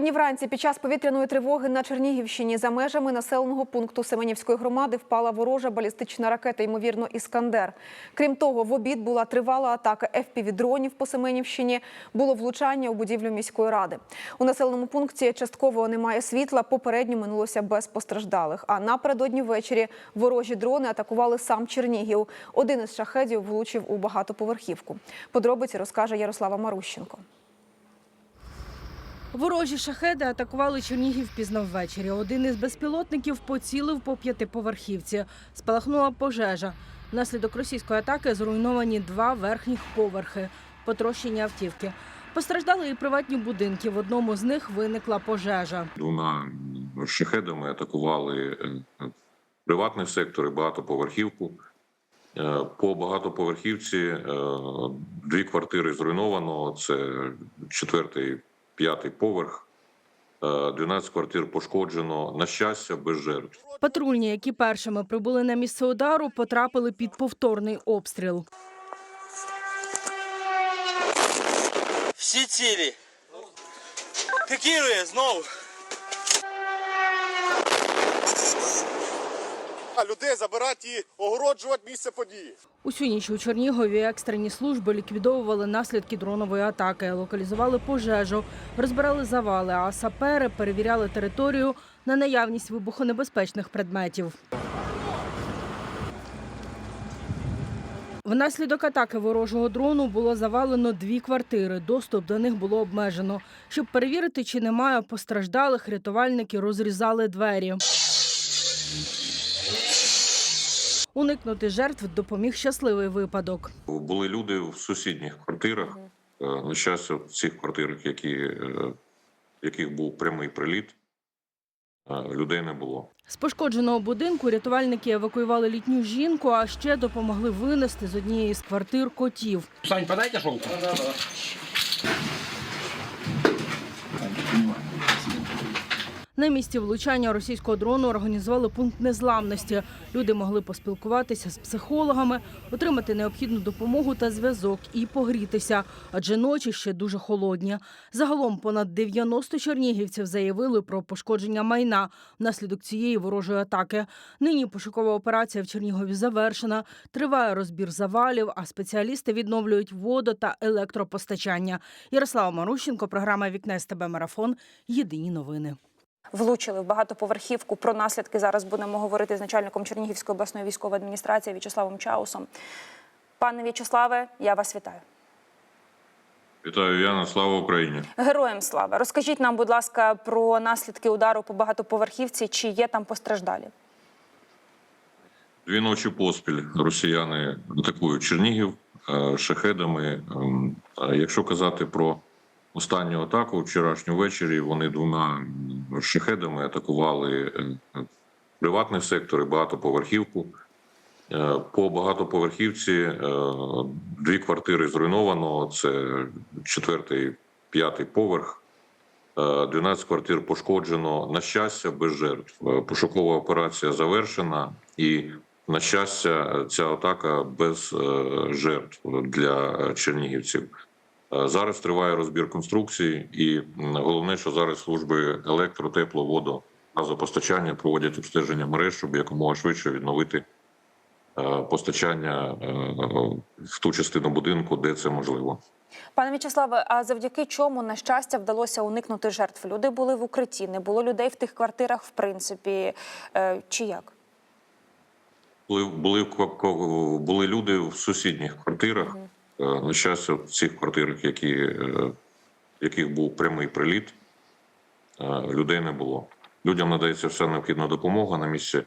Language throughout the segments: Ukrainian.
Сьогодні вранці під час повітряної тривоги на Чернігівщині за межами населеного пункту Семенівської громади впала ворожа балістична ракета, ймовірно, Іскандер. Крім того, в обід була тривала атака FPV-дронів по Семенівщині. Було влучання у будівлю міської ради. У населеному пункті частково немає світла. Попередньо минулося без постраждалих. А напередодні ввечері ворожі дрони атакували сам Чернігів. Один із шахедів влучив у багатоповерхівку. Подробиці розкаже Ярослава Марущенко. Ворожі шахеди атакували Чернігів пізно ввечері. Один із безпілотників поцілив по п'ятиповерхівці. Спалахнула пожежа. Внаслідок російської атаки зруйновані два верхніх поверхи, потрощені автівки. Постраждали і приватні будинки. В одному з них виникла пожежа. двома шахедами атакували е, приватний сектор і багатоповерхівку. Е, По багатоповерхівці е, дві квартири зруйновано. Це четвертий, п'ятий поверх. Е, 12 квартир пошкоджено. На щастя, без жертв. Патрульні, які першими прибули на місце удару, потрапили під повторний обстріл. Всі цілі. Пікірує знову. А людей забирати і огороджувати місце події. Усю ніч у Чернігові екстрені служби ліквідовували наслідки дронової атаки, локалізували пожежу, розбирали завали, а сапери перевіряли територію на наявність вибухонебезпечних предметів. Внаслідок атаки ворожого дрону було завалено дві квартири. Доступ до них було обмежено. Щоб перевірити, чи немає постраждалих, рятувальники розрізали двері. Уникнути жертв допоміг щасливий випадок. Були люди в сусідніх квартирах. Е, На щастя, в цих квартирах, які, е, в яких був прямий приліт, е, людей не було. З пошкодженого будинку рятувальники евакуювали літню жінку, а ще допомогли винести з однієї з квартир котів. Сань, подайте шелку. На місці влучання російського дрону організували пункт незламності. Люди могли поспілкуватися з психологами, отримати необхідну допомогу та зв'язок і погрітися, адже ночі ще дуже холодні. Загалом понад 90 чернігівців заявили про пошкодження майна внаслідок цієї ворожої атаки. Нині пошукова операція в Чернігові завершена. Триває розбір завалів, а спеціалісти відновлюють водо та електропостачання. Ярослава Марущенко, програма Вікне СТБ Марафон. Єдині новини. Влучили в багатоповерхівку. Про наслідки зараз будемо говорити з начальником Чернігівської обласної військової адміністрації В'ячеславом Чаусом. Пане В'ячеславе, я вас вітаю. Вітаю, Яна. Слава Україні! Героям слава. Розкажіть нам, будь ласка, про наслідки удару по багатоповерхівці. Чи є там постраждалі? Дві ночі поспіль росіяни атакують Чернігів е, шахедами. Ем, Якщо казати про останню атаку вчорашню ввечері, вони двома шахедами атакували е, приватний сектор і багатоповерхівку. Е, По багатоповерхівці е, дві квартири зруйновано. Це четвертий, п'ятий поверх. Е, 12 квартир пошкоджено. На щастя, без жертв. Пошукова операція завершена, і на щастя, ця атака без жертв для чернігівців. Е, Зараз триває розбір конструкції, і головне, що зараз служби електро, тепло, водо, газопостачання проводять обстеження мереж, щоб якомога швидше відновити е, постачання е, в ту частину будинку, де це можливо. Пане В'ячеславе, а завдяки чому на щастя вдалося уникнути жертв? Люди були в укритті, не було людей в тих квартирах, в принципі, чи як? Були, були, були люди в сусідніх квартирах. Е, На щастя, в цих квартирах, які, е, яких був прямий приліт, е, людей не було. Людям надається вся необхідна допомога на місці.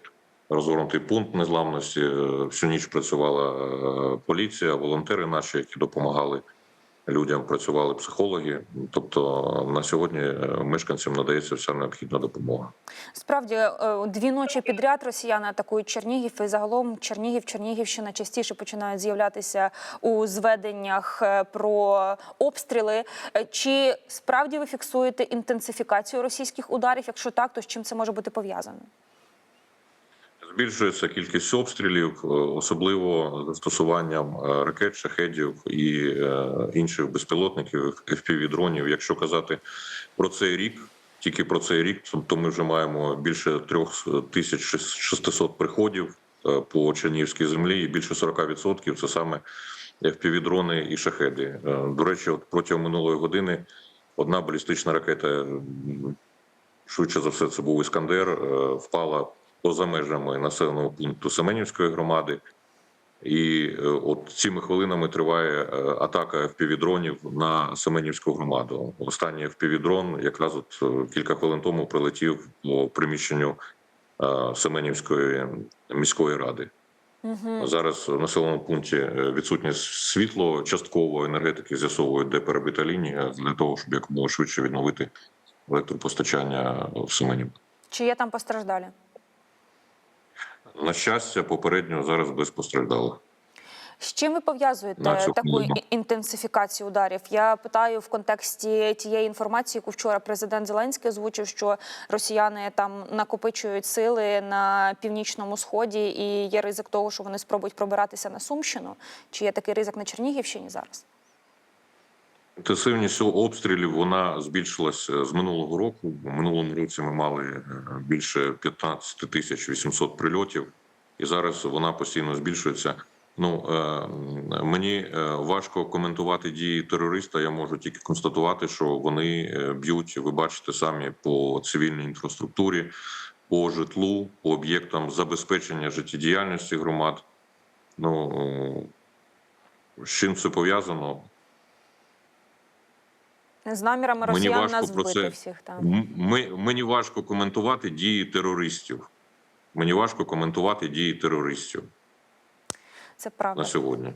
Розгорнутий пункт незламності. Е, Всю ніч працювала е, поліція, волонтери наші, які допомагали людям, працювали психологи. Тобто на сьогодні е, мешканцям надається вся необхідна допомога. Справді, е, дві ночі підряд росіяни атакують Чернігів, і загалом Чернігів, Чернігівщина частіше починають з'являтися у зведеннях е, про обстріли. Е, Чи справді ви фіксуєте інтенсифікацію російських ударів? Якщо так, то з чим це може бути пов'язано? Збільшується кількість обстрілів, е, особливо застосуванням е, ракет, шахедів і е, інших безпілотників, FPV-дронів. Якщо казати про цей рік, тільки про цей рік, тобто ми вже маємо більше 3600 приходів по Чернігівській землі, і більше 40% це саме FPV-дрони і шахеди. До речі, от протягом минулої години одна балістична ракета, швидше за все, це був Іскандер, впала поза межами населеного пункту Семенівської громади. І е, от цими хвилинами триває е, атака FPV-дронів на Семенівську громаду. Останній FPV-дрон якраз от е, кілька хвилин тому прилетів по приміщенню Семенівської міської ради. Зараз в населеному пункті відсутнє світло, частково енергетики з'ясовують, де перебита лінія для того, щоб якомога швидше відновити електропостачання в Семенів. Чи є там постраждалі? На щастя, попередньо зараз без постраждалих. З чим ви пов'язуєте таку інтенсифікацію ударів? Я питаю в контексті тієї інформації, яку вчора президент Зеленський озвучив, що росіяни там накопичують сили на північному сході, і є ризик того, що вони спробують пробиратися на Сумщину. Чи є такий ризик на Чернігівщині зараз? Інтенсивність обстрілів вона збільшилася з минулого року. У минулому році ми мали е, більше 15 тисяч 800 прильотів, і зараз вона постійно збільшується. Ну е, мені е, важко коментувати дії терориста. Я можу тільки констатувати, що вони б'ють. Ви бачите самі по цивільній інфраструктурі, по житлу, по об'єктам забезпечення життєдіяльності громад. Ну з чим це пов'язано? З намірами Мені росіян важко нас про це. всіх там. Ми, мені важко коментувати дії терористів. Мені важко коментувати дії терористів Це правда. на сьогодні.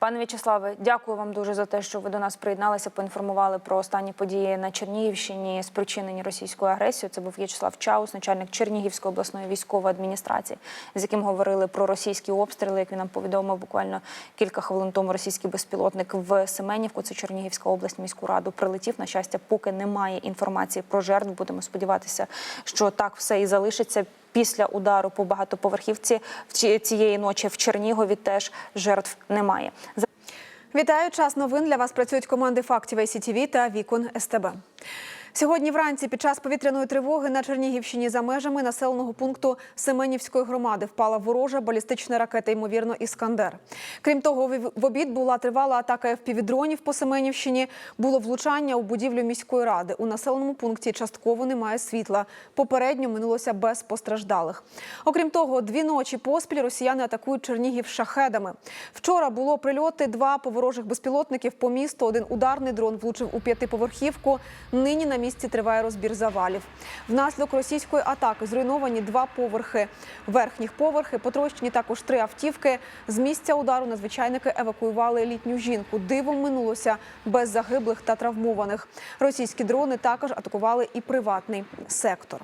Пане В'ячеславе, дякую вам дуже за те, що ви до нас приєдналися, поінформували про останні події на Чернігівщині, спричинені російською агресією. Це був В'ячеслав Чаус, начальник Чернігівської обласної військової адміністрації, з яким говорили про російські обстріли. Як він нам повідомив, буквально кілька хвилин тому російський безпілотник в Семенівку, це Чернігівська область, міську раду прилетів. На щастя, поки немає інформації про жертв. Будемо сподіватися, що так все і залишиться. Після удару по багатоповерхівці цієї ночі в Чернігові теж жертв немає. Вітаю! Час новин для вас працюють команди фактів ICTV та Вікон СТБ. Сьогодні вранці під час повітряної тривоги на Чернігівщині за межами населеного пункту Семенівської громади впала ворожа балістична ракета, ймовірно, Іскандер. Крім того, в обід була тривала атака FPV-дронів по Семенівщині. Було влучання у будівлю міської ради. У населеному пункті частково немає світла. Попередньо минулося без постраждалих. Окрім того, дві ночі поспіль росіяни атакують Чернігів шахедами. Вчора було прильоти два по ворожих безпілотників по місту. Один ударний дрон влучив у п'ятиповерхівку. Нині на місці триває розбір завалів. Внаслідок російської атаки зруйновані два поверхи. Верхніх поверхи потрощені також три автівки. З місця удару надзвичайники евакуювали літню жінку. Дивом минулося без загиблих та травмованих. Російські дрони також атакували і приватний сектор.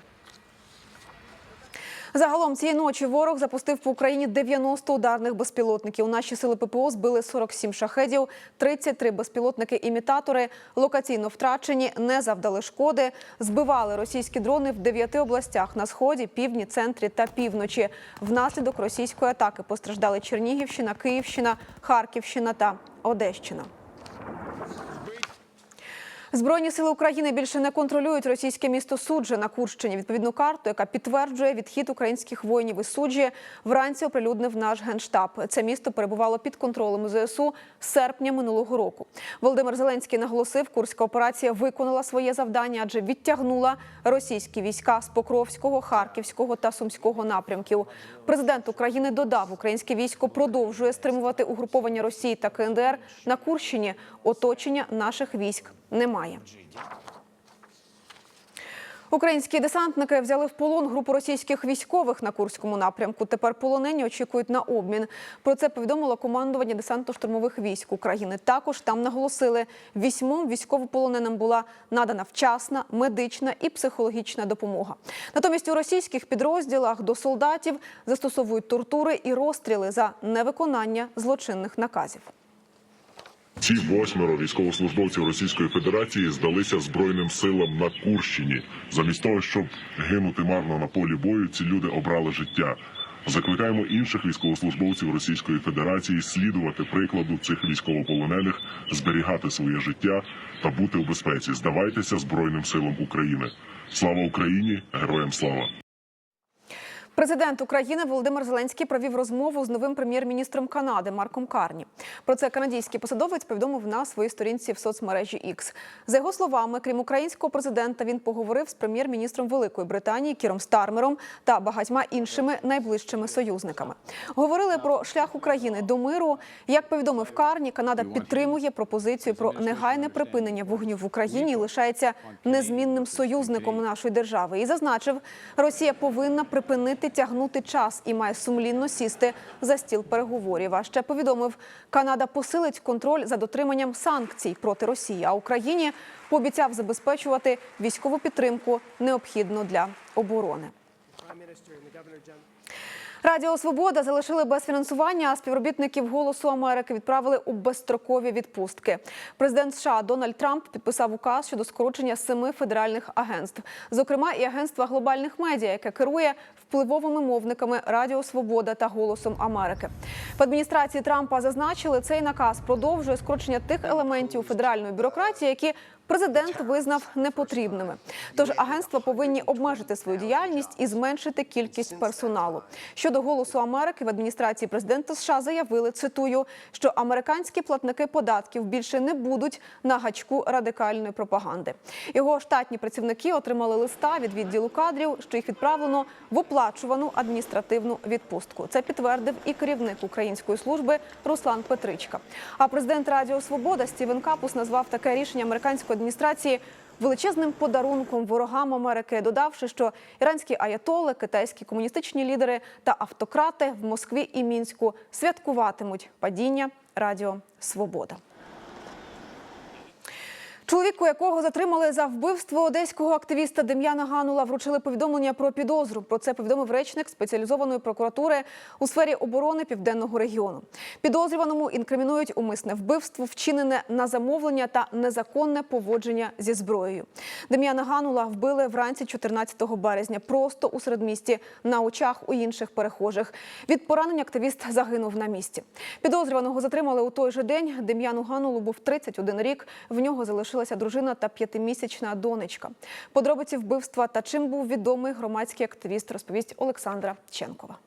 Загалом цієї ночі ворог запустив по Україні 90 ударних безпілотників. Наші сили ППО збили 47 шахедів, 33 безпілотники-імітатори локаційно втрачені, не завдали шкоди. Збивали російські дрони в 9 областях на сході, півдні, центрі та півночі. Внаслідок російської атаки постраждали Чернігівщина, Київщина, Харківщина та Одещина. Збройні сили України більше не контролюють російське місто Суджа на Курщині. Відповідну карту, яка підтверджує відхід українських воїнів із Суджі, вранці оприлюднив наш генштаб. Це місто перебувало під контролем ЗСУ з серпня минулого року. Володимир Зеленський наголосив, курська операція виконала своє завдання, адже відтягнула російські війська з Покровського, Харківського та Сумського напрямків. Президент України додав, українське військо продовжує стримувати угруповання Росії та КНДР на Курщині. Оточення наших військ немає. Українські десантники взяли в полон групу російських військових на Курському напрямку. Тепер полонені очікують на обмін. Про це повідомило командування десантно-штурмових військ України. Також там наголосили, вісьмом військовополоненим була надана вчасна медична і психологічна допомога. Натомість у російських підрозділах до солдатів застосовують тортури і розстріли за невиконання злочинних наказів. Ці восьмеро військовослужбовців Російської Федерації здалися Збройним силам на Курщині. Замість того, щоб гинути марно на полі бою, ці люди обрали життя. Закликаємо інших військовослужбовців Російської Федерації слідувати прикладу цих військовополонених, зберігати своє життя та бути у безпеці. Здавайтеся Збройним силам України. Слава Україні! Героям слава! Президент України Володимир Зеленський провів розмову з новим прем'єр-міністром Канади Марком Карні. Про це канадський посадовець повідомив на своїй сторінці в соцмережі X. За його словами, крім українського президента, він поговорив з прем'єр-міністром Великої Британії Кіром Стармером та багатьма іншими найближчими союзниками. Говорили про шлях України до миру. Як повідомив Карні, Канада підтримує пропозицію про негайне припинення вогню в Україні і лишається незмінним союзником нашої держави. І зазначив, Росія повинна припинити тягнути час і має сумлінно сісти за стіл переговорів. А ще повідомив, Канада посилить контроль за дотриманням санкцій проти Росії, а Україні пообіцяв забезпечувати військову підтримку необхідну для оборони. Радіо Свобода залишили без фінансування, а співробітників Голосу Америки відправили у безстрокові відпустки. Президент США Дональд Трамп підписав указ щодо скорочення семи федеральних агентств, зокрема і агентства глобальних медіа, яке керує впливовими мовниками Радіо Свобода та Голосом Америки. В адміністрації Трампа зазначили, цей наказ продовжує скорочення тих елементів федеральної бюрократії, які президент визнав непотрібними. Тож агентства повинні обмежити свою діяльність і зменшити кількість персоналу. Щодо голосу Америки в адміністрації президента США заявили, цитую, що американські платники податків більше не будуть на гачку радикальної пропаганди. Його штатні працівники отримали листа від відділу кадрів, що їх відправлено в оплачувану адміністративну відпустку. Це підтвердив і керівник української служби Руслан Петричка. А президент Радіо Свобода Стівен Капус назвав таке рішення американської адміністрації величезним подарунком ворогам Америки, додавши, що іранські аятоли, китайські комуністичні лідери та автократи в Москві і мінську святкуватимуть падіння Радіо Свобода. Чоловіку, якого затримали за вбивство одеського активіста Дем'яна Ганула, вручили повідомлення про підозру. Про це повідомив речник спеціалізованої прокуратури у сфері оборони південного регіону. Підозрюваному інкримінують умисне вбивство, вчинене на замовлення та незаконне поводження зі зброєю. Дем'яна Ганула вбили вранці 14 березня, просто у середмісті на очах у інших перехожих. Від поранення активіст загинув на місці. Підозрюваного затримали у той же день. Дем'яну Ганулу був 31 рік. В нього залишилася дружина та п'ятимісячна донечка. Подробиці вбивства та чим був відомий громадський активіст, розповість Олександра Ченкова.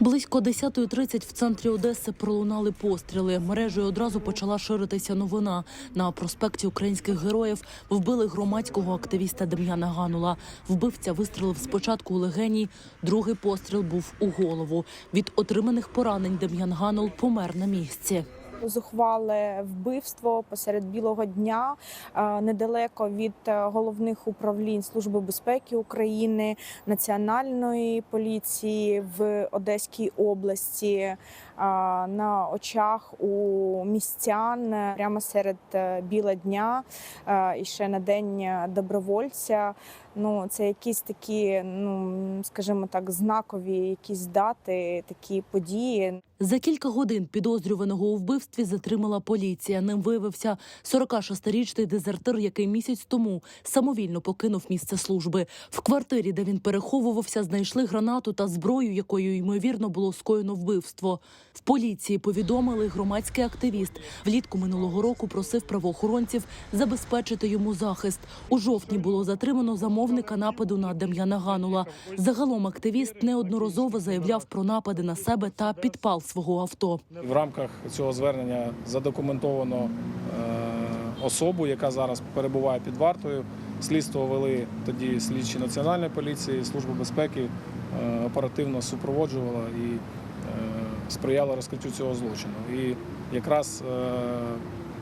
Близько 10.30 в центрі Одеси пролунали постріли. Мережею одразу почала ширитися новина. На проспекті українських героїв вбили громадського активіста Дем'яна Ганула. Вбивця вистрелив спочатку у легені, другий постріл був у голову. Від отриманих поранень Дем'ян Ганул помер на місці. Зухвале вбивство посеред білого дня е, недалеко від е, головних управлінь Служби безпеки України, національної поліції в Одеській області на очах у містян прямо серед е, біла дня е, і ще на день добровольця. Ну, це якісь такі, ну скажімо так, знакові якісь дати, такі події. За кілька годин підозрюваного у вбивстві затримала поліція. Ним виявився 46-річний дезертир, який місяць тому самовільно покинув місце служби. В квартирі, де він переховувався, знайшли гранату та зброю, якою ймовірно було скоєно вбивство. В поліції повідомили, громадський активіст влітку минулого року просив правоохоронців забезпечити йому захист. У жовтні було затримано замовника нападу на Дем'яна Ганула. Загалом активіст неодноразово заявляв про напади на себе та підпал свого авто. В рамках цього звернення задокументовано е, особу, яка зараз перебуває під вартою. Слідство вели тоді слідчі національної поліції, служба безпеки е, оперативно супроводжувала і е, сприяла розкриттю цього злочину. І якраз е,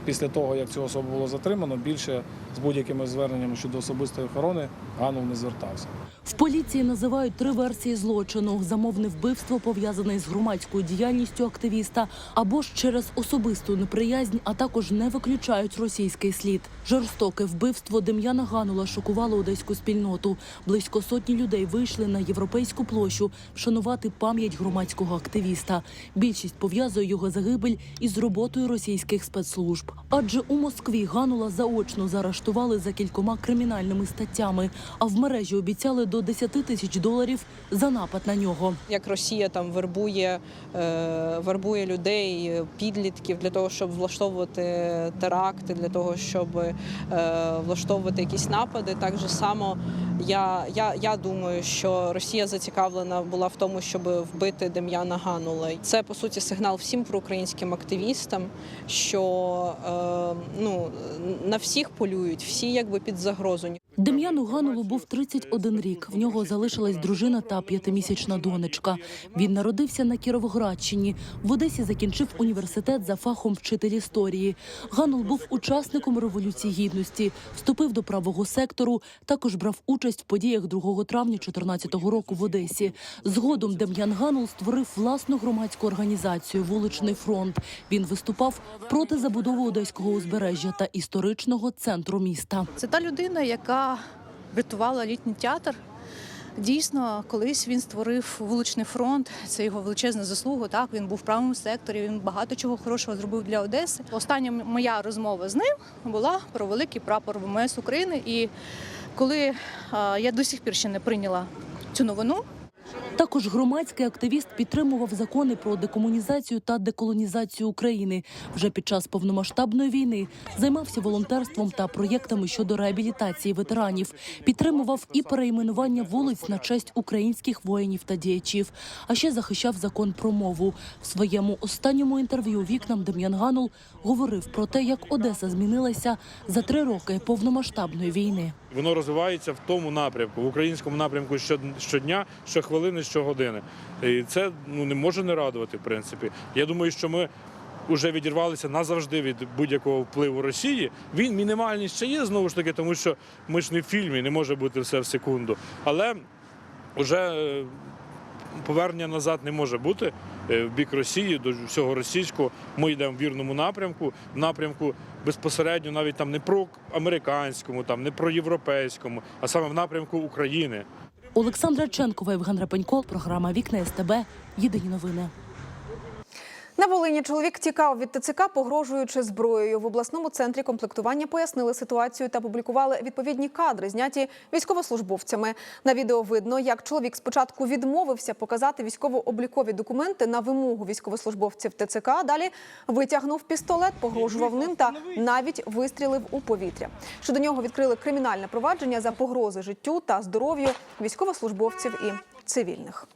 після того, як цю особу було затримано, більше з будь-якими зверненнями щодо особистої охорони Ганул не звертався. В поліції називають три версії злочину: замовне вбивство пов'язане з громадською діяльністю активіста, або ж через особисту неприязнь, а також не виключають російський слід. Жорстоке вбивство Дем'яна Ганула шокувало одеську спільноту. Близько сотні людей вийшли на європейську площу вшанувати пам'ять громадського активіста. Більшість пов'язує його загибель із роботою російських спецслужб. Адже у Москві Ганула заочно заарештували за кількома кримінальними статтями, а в мережі обіцяли до 10 тисяч доларів за напад на нього. як Росія там вербує, е, вербує людей, підлітків для того, щоб влаштовувати теракти, для того, щоб е, влаштовувати якісь напади. Так же само я, я, я думаю, що Росія зацікавлена була в тому, щоб вбити Дем'яна Ганула. Це по суті сигнал всім проукраїнським активістам, що ну на всіх полюють, всі якби під загрозу. Дем'яну Ганулу був 31 рік. В нього залишилась дружина та п'ятимісячна донечка. Він народився на Кіровоградщині. В Одесі закінчив університет за фахом вчитель історії. Ганул був учасником революції гідності, вступив до правого сектору. Також брав участь в подіях 2 травня 2014 року в Одесі. Згодом Дем'ян Ганул створив власну громадську організацію Вуличний фронт. Він виступав проти забудови одеського узбережжя та історичного центру міста. Це та людина, яка врятувала літній театр. Дійсно, колись він створив вуличний фронт. Це його величезна заслуга. Так він був в правому секторі. Він багато чого хорошого зробив для Одеси. Остання моя розмова з ним була про великий прапор ВМС України. І коли я до сих пір ще не прийняла цю новину, Також громадський активіст підтримував закони про декомунізацію та деколонізацію України. Вже під час повномасштабної війни займався волонтерством та проєктами щодо реабілітації ветеранів. Підтримував і перейменування вулиць на честь українських воїнів та діячів. А ще захищав закон про мову. В своєму останньому інтерв'ю вікнам Дем'ян Ганул говорив про те, як Одеса змінилася за три роки повномасштабної війни. Воно розвивається в тому напрямку, в українському напрямку щодня, щохвилини, щогодини. І це ну не може не радувати, в принципі. Я думаю, що ми вже відірвалися назавжди від будь-якого впливу Росії. Він мінімальний ще є знову ж таки, тому що ми ж не в фільмі, не може бути все в секунду. Але вже е, повернення назад не може бути е, в бік Росії до всього російського. Ми йдемо в вірному напрямку, в напрямку безпосередньо навіть там не про американському, там не про європейському, а саме в напрямку України. Олександра Ченкова, Євген Рапенько, програма Вікна СТБ. Єдині новини. На Волині чоловік тікав від ТЦК, погрожуючи зброєю. В обласному центрі комплектування пояснили ситуацію та публікували відповідні кадри, зняті військовослужбовцями. На відео видно, як чоловік спочатку відмовився показати військово-облікові документи на вимогу військовослужбовців ТЦК. Далі витягнув пістолет, погрожував ним та навіть вистрілив у повітря. Щодо нього відкрили кримінальне провадження за погрози життю та здоров'ю військовослужбовців і цивільних.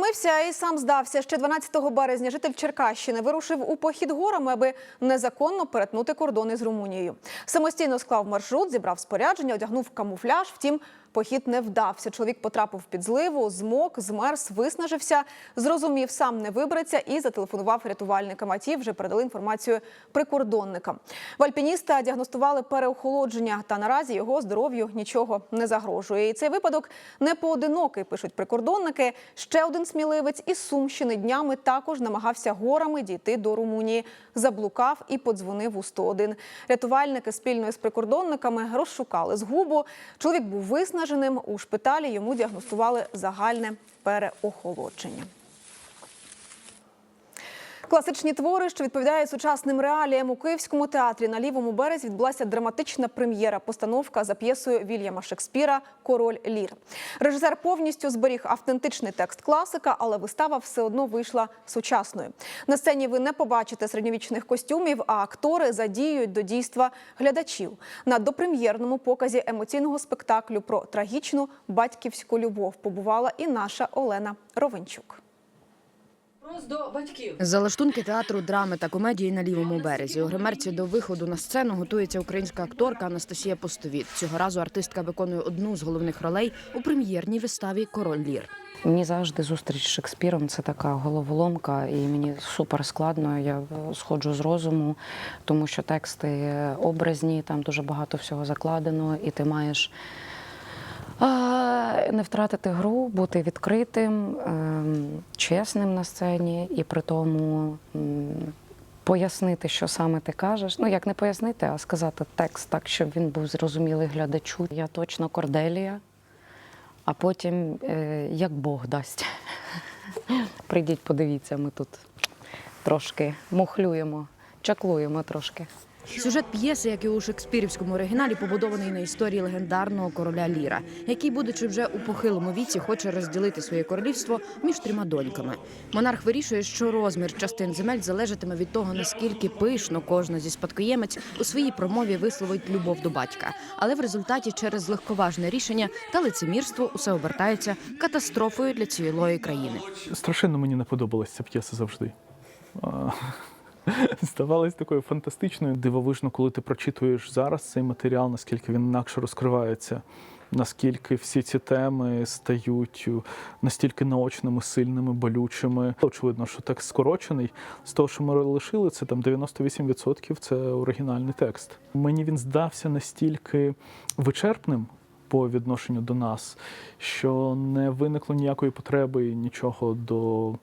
Втомився і сам здався. Ще 12 березня житель Черкащини вирушив у похід горами, аби незаконно перетнути кордони з Румунією. Самостійно склав маршрут, зібрав спорядження, одягнув камуфляж. Втім, похід не вдався. Чоловік потрапив під зливу, змок, змерз, виснажився, зрозумів, сам не вибереться і зателефонував рятувальникам. А ті вже передали інформацію прикордонникам. В альпініста діагностували переохолодження, та наразі його здоров'ю нічого не загрожує. І цей випадок не поодинокий, пишуть прикордонники. Ще один сміливець із Сумщини днями також намагався горами дійти до Румунії. Заблукав і подзвонив у 101. Рятувальники спільно з прикордонниками розшукали згубу. Чоловік був виснаженим. У шпиталі йому діагностували загальне переохолодження. Класичні твори, що відповідають сучасним реаліям у Київському театрі на лівому березі відбулася драматична прем'єра постановка за п'єсою Вільяма Шекспіра Король Лір. Режисер повністю зберіг автентичний текст класика, але вистава все одно вийшла сучасною. На сцені ви не побачите середньовічних костюмів, а актори задіюють до дійства глядачів. На допрем'єрному показі емоційного спектаклю про трагічну батьківську любов побувала і наша Олена Ровенчук. Залаштунки театру драми та комедії на лівому березі. У гримерці до виходу на сцену готується українська акторка Анастасія Постовіт. Цього разу артистка виконує одну з головних ролей у прем'єрній виставі Король Лір. Мені завжди зустріч з Шекспіром це така головоломка, і мені супер складно. Я е, сходжу з розуму, тому що тексти образні, там дуже багато всього закладено, і ти маєш не втратити гру, бути відкритим, ем, чесним на сцені, і при тому пояснити, що саме ти кажеш. Ну як не пояснити, а сказати текст так, щоб він був зрозумілий глядачу. Я точно Корделія а потім е, як Бог дасть. Прийдіть, подивіться, ми тут трошки мухлюємо чаклуємо трошки. Сюжет п'єси, як і у шекспірівському оригіналі, побудований на історії легендарного короля Ліра, який, будучи вже у похилому віці, хоче розділити своє королівство між трьома доньками. Монарх вирішує, що розмір частин земель залежатиме від того, наскільки пишно кожна зі спадкоємець у своїй промові висловить любов до батька. Але в результаті через легковажне рішення та лицемірство усе обертається катастрофою для цілої країни. Страшенно мені не подобалася ця п'єса завжди. Здавалась такою фантастичною, дивовижно, коли ти прочитуєш зараз цей матеріал, наскільки він інакше розкривається, наскільки всі ці теми стають настільки наочними, сильними, болючими. Очевидно, що текст скорочений. З того, що ми лишили, це там 98% це оригінальний текст. Мені він здався настільки вичерпним по відношенню до нас, що не виникло ніякої потреби нічого до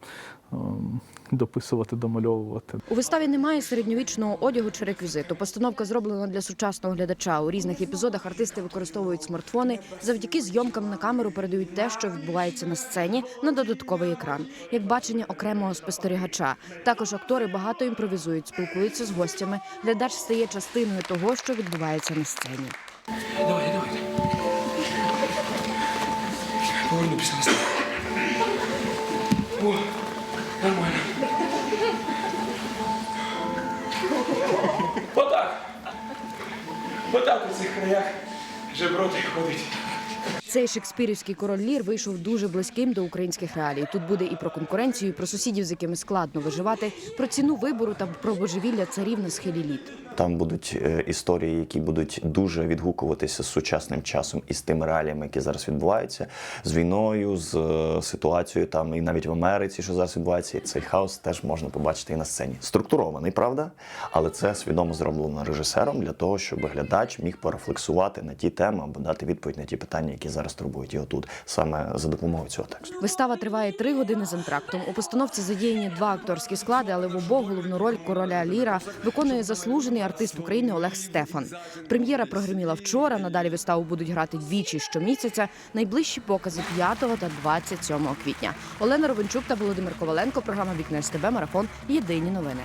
дописувати, домальовувати. У виставі немає середньовічного одягу чи реквізиту. Постановка зроблена для сучасного глядача. У різних епізодах артисти використовують смартфони. Завдяки зйомкам на камеру передають те, що відбувається на сцені, на додатковий екран, як бачення окремого спостерігача. Також актори багато імпровізують, спілкуються з гостями. Глядач стає частиною того, що відбувається на сцені. Отак у цих краях жеброти ходить. Цей шекспірівський король Лір вийшов дуже близьким до українських реалій. Тут буде і про конкуренцію, і про сусідів, з якими складно виживати, про ціну вибору та про божевілля царів на схилі літ. Там будуть е, історії, які будуть дуже відгукуватися з сучасним часом і з тими реаліями, які зараз відбуваються, з війною, з е, ситуацією там і навіть в Америці, що зараз відбувається, і цей хаос теж можна побачити і на сцені. Структурований, правда, але це свідомо зроблено режисером для того, щоб глядач міг порефлексувати на ті теми або дати відповідь на ті питання, які зараз турбують його тут, саме за допомогою цього тексту. Вистава триває три години з антрактом. У постановці задіяні два акторські склади, але в обох головну роль короля Ліра виконує заслужений артист України Олег Стефан. Прем'єра прогреміла вчора. Надалі виставу будуть грати двічі щомісяця. Найближчі покази 5 та 27 квітня. Олена Ровенчук та Володимир Коваленко. Програма Вікна СТБ Марафон. Єдині новини.